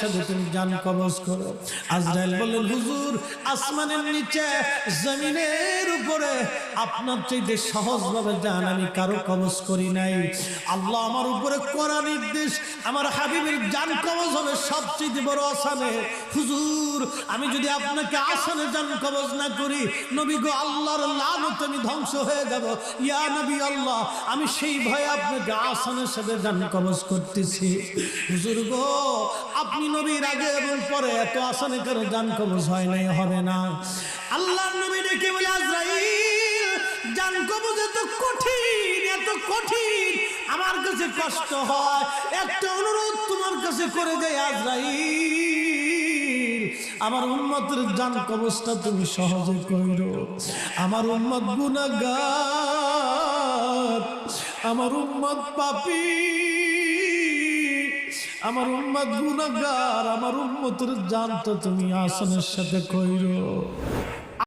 সাথে তুমি করো। বললেন, হুজুর জমিনের উপরে আপনার সহজভাবে আমি কারও নাই। আল্লাহ আমার উপরে করা নির্দেশ, আমার হবে সবচেয়ে বড় আসানে হুজুর, আমি যদি আপনাকে আসানে জান কবজ না করি, নবী গো আল্লাহর লানত আমি ধ্বংস হয়ে যাব। ইয়া নবী আল্লাহ, আমি সেই ভয়ে আপনাকে আসানের সাথে জান কবজ করতেছি। হুজুর গো আপনি নবীর আগে এবং পরে এত আসানে কেন জান কবজ হয় নাই, হবে না। আল্লাহর নবী ডেকে বলে, আজরাইল কবজ এত কঠিন এত কঠিন, আমার কাছে কষ্ট হয়। একটা অনুরোধ তোমার কাছে করে দেয় আজরাইল, আমার উন্মতের জান কবজটা তুমি সহজে কইরো। আমার উন্মত গুনাগার আমার উন্মত পাপী। আমার উম্মত গুনাহগার আমার উম্মতের জানতো তুমি আসনের সাথে কইরো।